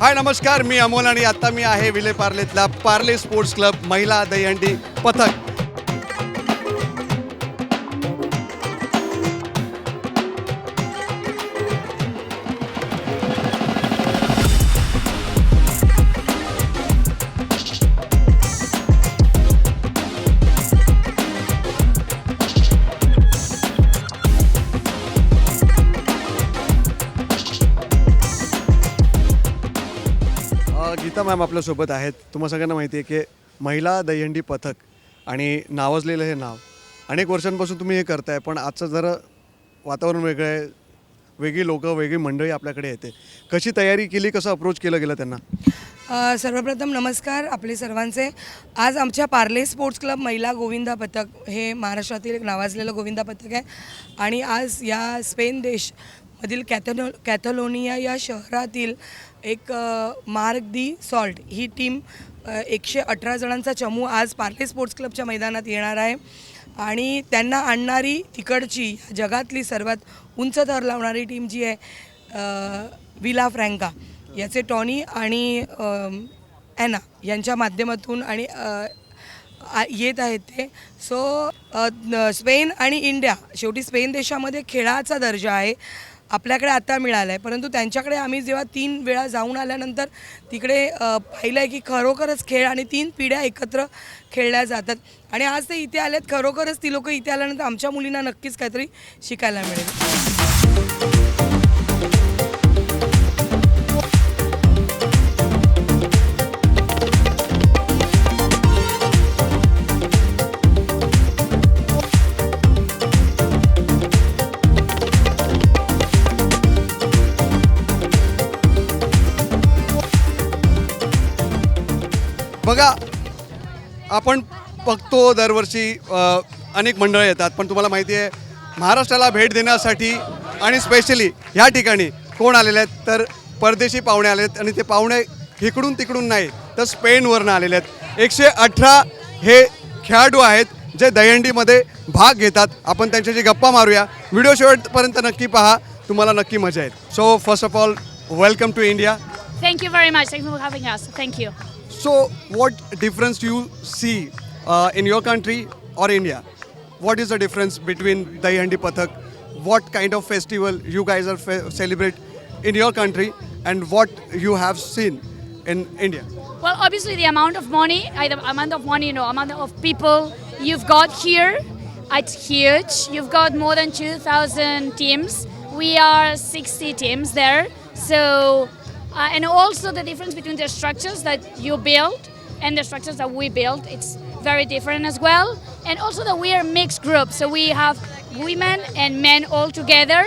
हाय नमस्कार. मी अमोल आणि आता मी आहे विले पार्लेतला पार्ले स्पोर्ट्स क्लब महिला दहीहंडी पथक. मॅम आपल्यासोबत आहेत. तुम्हा सगळ्यांना माहिती आहे की महिला दहीहंडी पथक आणि नावाजलेलं हे नाव. अनेक वर्षांपासून तुम्ही हे करताय पण आजचं जरा वातावरण वेगळं आहे. वेगळी लोकं वेगळी मंडळी आपल्याकडे येते. कशी तयारी केली कसं अप्रोच केलं गेलं त्यांना? अ, सर्वप्रथम नमस्कार आपले सर्वांचे. आज आमच्या पार्ले स्पोर्ट्स क्लब महिला गोविंदा पथक हे महाराष्ट्रातील एक नावाजलेलं गोविंदा पथक आहे. आणि आज या स्पेन देश मधील कॅथनो कॅथलोनिया या शहरातील एक मार्ग मार्क दी सॉल्ट. ही टीम एकशे अठरा जणांचा चमू आज पार्ले स्पोर्ट्स क्लबच्या मैदानात येणार आहे. आणि त्यांना आणणारी तिकडची जगातली सर्वात उंच थर लावणारी टीम जी आहे विला फ्रँका. याचे टॉनी आणि ॲना यांच्या माध्यमातून आणि येत आहेत ते. सो स्पेन आणि इंडिया शेवटी स्पेन देशामध्ये खेळाचा दर्जा आहे. आपल्याकडे आता मिळालं आहे परंतु त्यांच्याकडे आम्ही जेव्हा तीन वेळा जाऊन आल्यानंतर तिकडे पाहिलं आहे की खरोखरच खेळ आणि तीन पिढ्या एकत्र खेळल्या जातात. आणि आज ते इथे आलेत खरोखरच ती लोक इथे आल्यानंतर आमच्या मुलींना नक्कीच काहीतरी शिकायला मिळेल. बघा आपण बघतो दरवर्षी अनेक मंडळं येतात पण तुम्हाला माहिती आहे महाराष्ट्राला भेट देण्यासाठी आणि स्पेशली ह्या ठिकाणी कोण आलेले आहेत तर परदेशी पाहुणे आले आहेत आणि ते पाहुणे इकडून तिकडून नाही तर स्पेनवरनं आलेले आहेत. एकशे अठरा हे खेळाडू आहेत जे दहीहंडीमध्ये भाग घेतात. आपण त्यांच्याशी गप्पा मारूया. व्हिडिओ शेवटपर्यंत नक्की पहा तुम्हाला नक्की मजा येईल. So first of all welcome to India thank you you very thank you So, what difference do you see uh, in your country or India? What is the difference between Dahihandi Pathak? What kind of festival you guys are fe- celebrate in your country, and what you have seen in India? Well, obviously, the amount of money, the amount of money, you know, amount of people you've got here, it's huge. You've got more than 2,000 teams. We are 60 teams there. So, uh, and also the difference between the structures that you build and the structures that we build, it's very different as well. And also that we are mixed group. So we have women and men all together.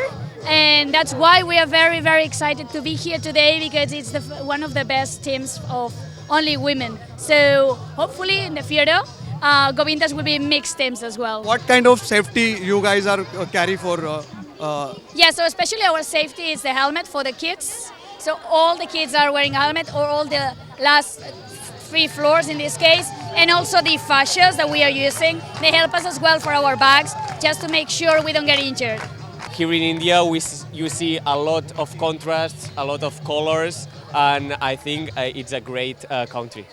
And that's why we are very, very excited to be here today because it's the, one of the best teams of only women. So hopefully in the future, uh, Govindas will be mixed teams as well. What kind of safety you guys are uh, carry for? Uh, uh, Yeah, so especially our safety is the helmet for the kids. So all the kids are wearing helmet, or all the last three floors in this case, and also the fascias that we are using. They help us as well for our bags, just to make sure we don't get injured. Here in India, we you see a lot of contrasts, a lot of colors, and I think uh, it's a great uh, country.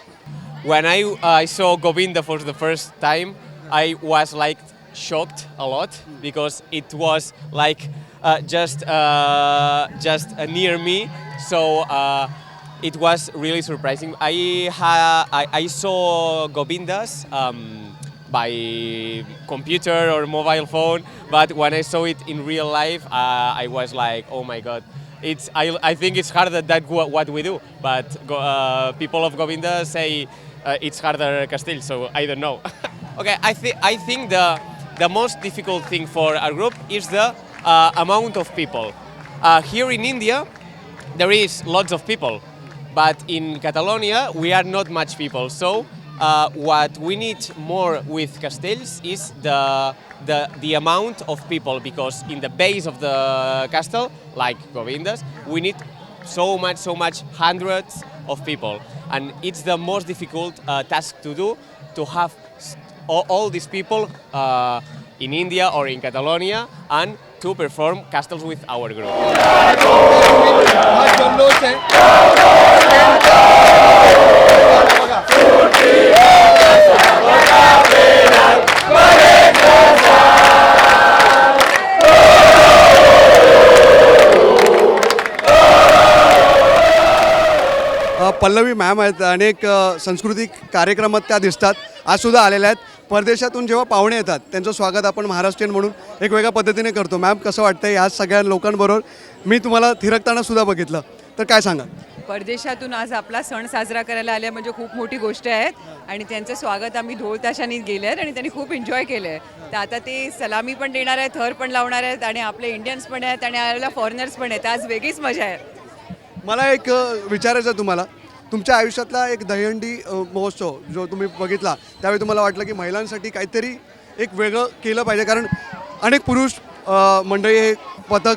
When I I saw Govinda for the first time, I was like shocked a lot because it was like uh, just uh, just uh, near me. So uh, it was really surprising. I ha- I, I saw Govindas. Um, by computer or mobile phone but when i saw it in real life uh, i was like oh my god it's i, I think it's harder than wha- what we do but uh, people of govinda say uh, it's harder castile so i don't know okay i think i think the the most difficult thing for our group is the uh, amount of people uh, here in india there is lots of people but in Catalonia we are not much people. So uh, what we need more with Castells is the, the the amount of people because in the base of the castle, like Govindas, we need so much, so much hundreds of people, and it's the most difficult uh, task to do to have all, all these people uh, in India or in Catalonia and to perform castles with our group. Pallavi ma'am आहेत अनेक सांस्कृतिक कार्यक्रमात त्या दिसतात आज सुद्धा आलेल्या आहेत परदेशातून जेव्हा पाहुणे येतात त्यांचं स्वागत आपण महाराष्ट्रीयन म्हणून एक वेगळ्या पद्धतीने करतो. मॅम कसं वाटतं या सगळ्या लोकांबरोबर? मी तुम्हाला थिरकताना सुद्धा बघितलं. तर काय सांगा परदेशातून आज आपला सण साजरा करायला आले म्हणजे खूप मोठी गोष्ट आहे. आणि त्यांचं स्वागत आम्ही ढोल ताशाने गेले आहेत आणि त्यांनी खूप एन्जॉय केलं आहे तर आता ते सलामी पण देणार आहेत थर पण लावणार आहेत आणि आपले इंडियन्स पण आहेत आणि आलेला फॉरेनर्स पण आहेत. आज वेगळीच मजा आहे. मला एक विचारायचं तुम्हाला. तुमच्या आयुष्यातला एक दहीहंडी महोत्सव जो तुम्ही बघितला त्यावेळी तुम्हाला वाटलं की महिलांसाठी काहीतरी एक वेगळं केलं पाहिजे. कारण अनेक पुरुष मंडळी हे पथक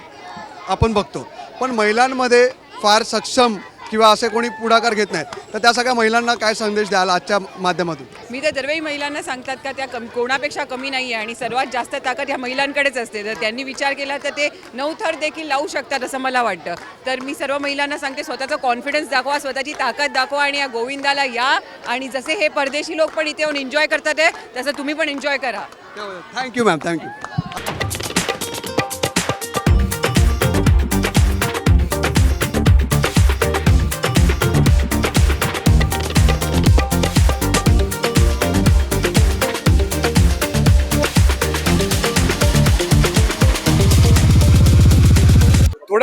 आपण बघतो. पण महिलांमध्ये फार सक्षम किंवा असे कोणी पुढाकार घेत नाहीत. तर त्या सगळ्या महिलांना काय संदेश द्याल आजच्या माध्यमातून? मी तर दरवेळी महिलांना सांगतात का त्या कम कोणापेक्षा कमी नाही आहे आणि सर्वात जास्त ताकद ह्या महिलांकडेच असते. जर त्यांनी विचार केला तर ते नऊ थर देखील लावू शकतात असं मला वाटतं. तर मी सर्व महिलांना सांगते स्वतःचा कॉन्फिडन्स दाखवा स्वतःची ताकद दाखवा आणि या गोविंदाला या आणि जसे हे परदेशी लोक पण इथे येऊन एन्जॉय करतात आहे तसं तुम्ही पण एन्जॉय करा. थँक्यू मॅम थँक्यू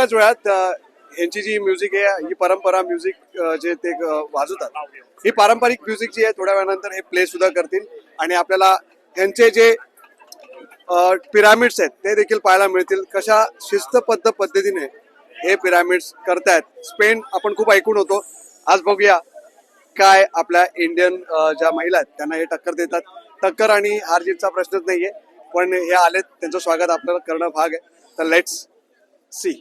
थोड्याच वेळात यांची ह्यांची जी म्युझिक आहे ही परंपरा म्युझिक जे ते वाजवतात ही पारंपरिक म्युझिक जी आहे थोड्या वेळानंतर हे प्ले सुद्धा करतील आणि आपल्याला यांचे जे पिरामिड्स आहेत ते देखील पाहायला मिळतील. कशा शिस्तबद्ध पद्धतीने हे पिरामिड्स करतायत स्पेन आपण खूप ऐकून होतो. आज बघूया काय आपल्या इंडियन ज्या महिला आहेत त्यांना हे टक्कर देतात. टक्कर आणि हारजीतचा प्रश्नच नाहीये पण हे आलेत त्यांचं स्वागत आपल्याला करणं भाग आहे. तर let's see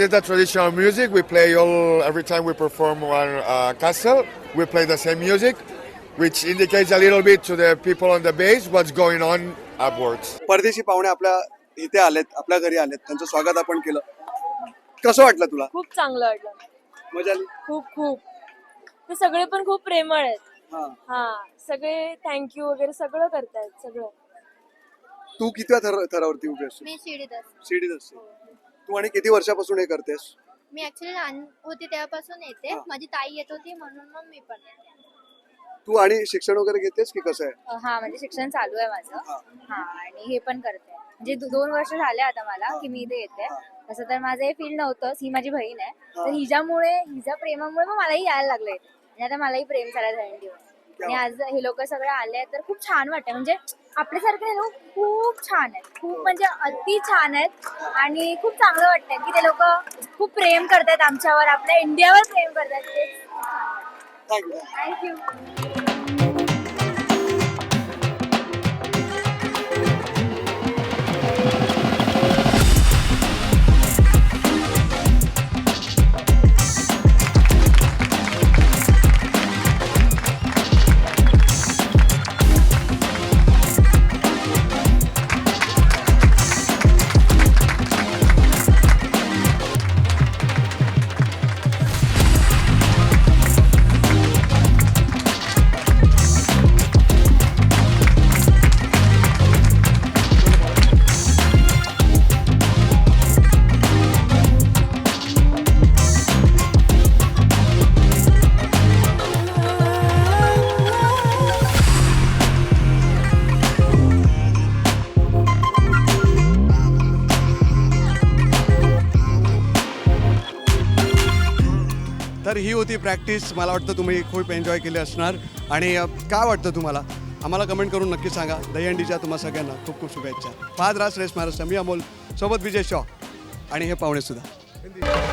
Is the traditional music we play all every time we perform one uh, castle. We play the same music, which indicates a little bit to the people on the base what's going on upwards. परदेशी पाहुणे आपल्या इथे आलेत आपल्या घरी आलेत त्यांचं स्वागत आपण केलं कसं वाटलं तुला खूप चांगलं वाटलं मजा आली खूप खूप ते सगळे पण खूप प्रेमळ आहेत हा हा सगळे थँक्यू वगैरे सगळं करतायत सगळं तू किती थर थरावरती उभी असते मी शिर्डीत असते शिडीत असते तू आणि किती वर्षापासून हे करतेस? मी ऍक्च्युली लहान होती तेव्हापासून येते. हा. माझी ताई येत होती म्हणून मग मी पण येते. तू आणि शिक्षण वगैरे घेतेस की कसं आहे? हा म्हणजे शिक्षण चालू आहे माझं. हा. हा आणि हे पण करते. म्हणजे दो- दोन वर्ष झाले आता मला की मी इथे येते. तसं तर माझं हे फील्ड नव्हतंच ही माझी बहीण आहे. तर हिच्यामुळे हिच्या प्रेमामुळे मग मलाही यायला लागलंय. आणि आता मलाही प्रेम करायला झालं दिवस. आणि आज हे लोक सगळे आले तर खूप छान वाटतं म्हणजे आपल्यासारखे लोक खूप छान आहेत. खूप म्हणजे अति छान आहेत. आणि खूप चांगलं वाटतंय की ते लोक खूप प्रेम करतात आमच्यावर. आपल्या इंडियावर प्रेम करतात थँक्यू ती होती प्रॅक्टिस मला वाटतं तुम्ही खूप एन्जॉय केली असणार. आणि काय वाटतं तुम्हाला? आम्हाला कमेंट करून नक्की सांगा. दहीहंडीच्या तुम्हा सगळ्यांना खूप खूप शुभेच्छा. पाच रास रेस महाराष्ट्र मी अमोल सोबत विजय शॉ. आणि हे पाहुणेसुद्धा